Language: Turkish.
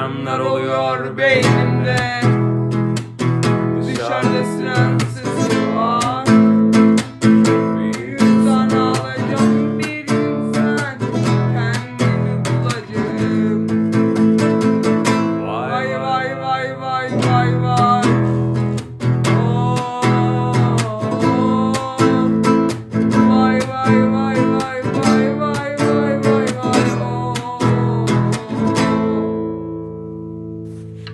Bayramlar oluyor beynimde.